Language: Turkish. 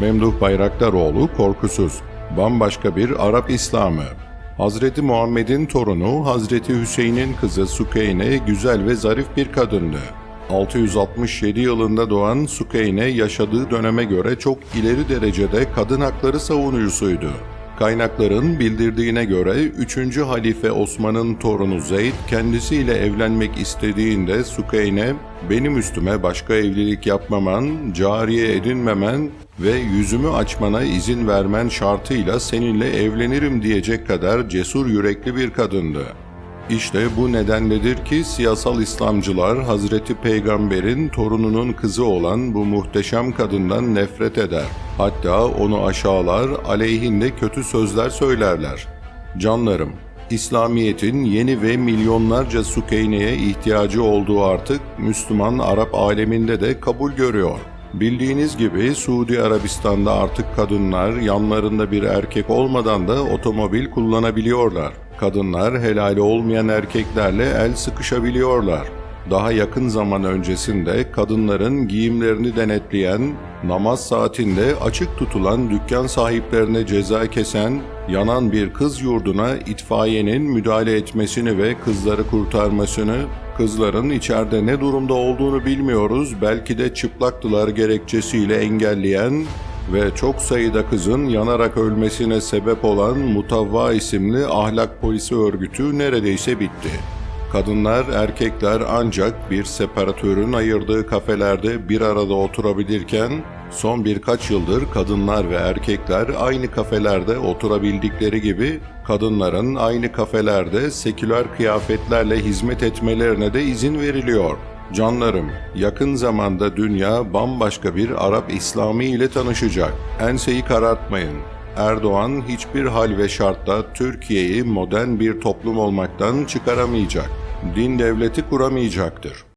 Memduh Bayraktaroğlu korkusuz. Bambaşka bir Arap İslamı. Hazreti Muhammed'in torunu Hazreti Hüseyin'in kızı Sukeyne güzel ve zarif bir kadındı. 667 yılında doğan Sukeyne yaşadığı döneme göre çok ileri derecede kadın hakları savunucusuydu. Kaynakların bildirdiğine göre 3. Halife Osman'ın torunu Zeyd kendisiyle evlenmek istediğinde Sukeyne benim üstüme başka evlilik yapmaman, cariye edinmemen ve yüzümü açmana izin vermen şartıyla seninle evlenirim diyecek kadar cesur yürekli bir kadındı. İşte bu nedenledir ki siyasal İslamcılar Hazreti Peygamber'in torununun kızı olan bu muhteşem kadından nefret eder. Hatta onu aşağılar, aleyhinde kötü sözler söylerler. Canlarım, İslamiyet'in yeni ve milyonlarca Sukeyne'ye ihtiyacı olduğu artık Müslüman Arap aleminde de kabul görüyor. Bildiğiniz gibi Suudi Arabistan'da artık kadınlar yanlarında bir erkek olmadan da otomobil kullanabiliyorlar. Kadınlar helali olmayan erkeklerle el sıkışabiliyorlar. Daha yakın zaman öncesinde kadınların giyimlerini denetleyen, namaz saatinde açık tutulan dükkan sahiplerine ceza kesen, yanan bir kız yurduna itfaiyenin müdahale etmesini ve kızları kurtarmasını, kızların içeride ne durumda olduğunu bilmiyoruz, belki de çıplaktılar gerekçesiyle engelleyen ve çok sayıda kızın yanarak ölmesine sebep olan Mutavva isimli ahlak polisi örgütü neredeyse bitti. Kadınlar, erkekler ancak bir separatörün ayırdığı kafelerde bir arada oturabilirken, son birkaç yıldır kadınlar ve erkekler aynı kafelerde oturabildikleri gibi, kadınların aynı kafelerde seküler kıyafetlerle hizmet etmelerine de izin veriliyor. Canlarım, yakın zamanda dünya bambaşka bir Arap İslamı ile tanışacak. Enseyi karartmayın. Erdoğan hiçbir hal ve şartta Türkiye'yi modern bir toplum olmaktan çıkaramayacak. Din devleti kuramayacaktır.